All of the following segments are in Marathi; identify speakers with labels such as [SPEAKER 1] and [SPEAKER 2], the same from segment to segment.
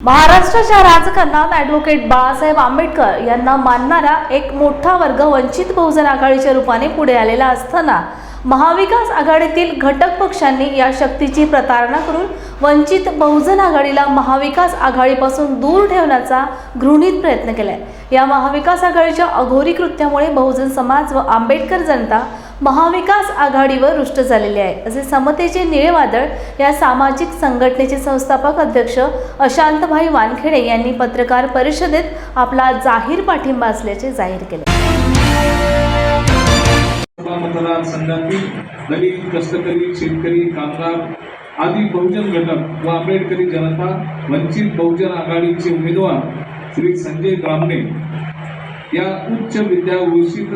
[SPEAKER 1] महाराष्ट्राच्या राजकारणात ॲडव्होकेट बाळासाहेब आंबेडकर यांना मानणारा एक मोठा वर्ग वंचित बहुजन आघाडीच्या रूपाने पुढे आलेला असताना महाविकास आघाडीतील घटक पक्षांनी या शक्तीची प्रतारणा करून वंचित बहुजन आघाडीला महाविकास आघाडीपासून दूर ठेवण्याचा घृणित प्रयत्न केलाय. या महाविकास आघाडीच्या अघोरी कृत्यामुळे बहुजन समाज व आंबेडकर जनता महाविकास आघाडीवर रुष्ट झालेले आहे. असे समतेचे निळे वादळ या सामाजिक संघटनेचे संस्थापक अध्यक्ष अशांतभाई वानखेडे यांनी पत्रकार परिषदेत आपला जाहीर पाठिंबा असल्याचे जाहीर केले.
[SPEAKER 2] मतदारसंघातील दलित कष्टकरी शेतकरी कामगार आदी बहुजन घटक व आंबेडकरी जनता वंचित बहुजन आघाडीचे उमेदवार श्री संजय ग्रामणे या उच्च विद्याभूषित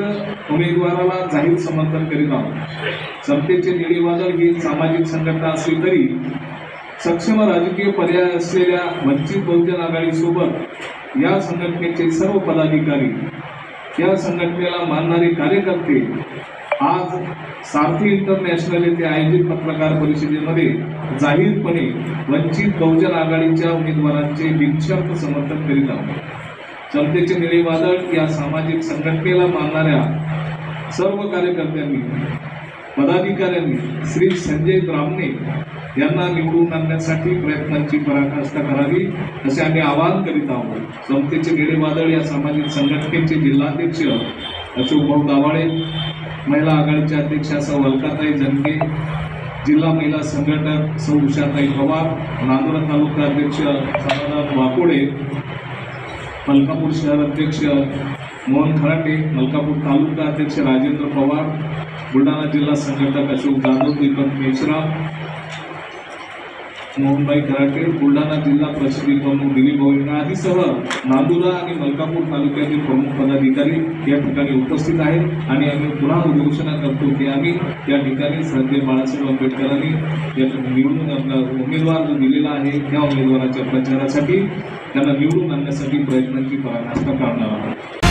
[SPEAKER 2] उमेदवाराला जाहीर समर्थन करीत आहोत. समतेचे निळीवादळ ही सामाजिक संघटना असली तरी सक्षम राजकीय पर्याय असलेल्या वंचित बहुजन आघाडीसोबत या संघटनेचे सर्व पदाधिकारी या संघटनेला मानणारे कार्यकर्ते आज सारथी इंटरनॅशनल येथे आयोजित पत्रकार परिषदेमध्ये जाहीरपणे वंचित बहुजन आघाडीच्या उमेदवारांचे बिनशर्त समर्थन करीत आहोत. जनतेचे निळेवादळ या सामाजिक संघटनेला मानणाऱ्या सर्व कार्यकर्त्यांनी पदाधिकाऱ्यांनी श्री संजय ब्राह्मणे यांना निवडून आणण्यासाठी प्रयत्नांची पराकाष्ठा करावी असे आम्ही आवाहन करीत आहोत. समतेचे निळे वादळ या सामाजिक संघटनेचे जिल्हाध्यक्ष अशोक भाऊ दावाळे महिला आघाडीच्या अध्यक्षा सौ अलकाताई जनके जिल्हा महिला संघटक सौ उषाताई पवार नांदुरा तालुका अध्यक्ष समाधान वाकोडे मलकापूर शहर अध्यक्ष मोहन खराटे मलकापूर तालुका अध्यक्ष राजेंद्र पवार बुलढाणा जिल्हा संघटक अशोक जाधव दीपक मेश्रा मोहनबाई खराटे बुलढाणा जिल्हा प्रसिद्धी प्रमुख दिलीप भाऊ आदीसह नांदुरा आणि मलकापूर तालुक्यातील प्रमुख पदाधिकारी या ठिकाणी उपस्थित आहेत. आणि आम्ही पुन्हा उद्घोषणा करतो की आम्ही या ठिकाणी श्रद्धे बाळासाहेब आंबेडकरांनी या निवडून आपला उमेदवार जो दिलेला आहे त्या उमेदवाराच्या प्रचारासाठी त्यांना निवडून आणण्यासाठी प्रयत्नांची पराकाष्ठा करणार आहोत.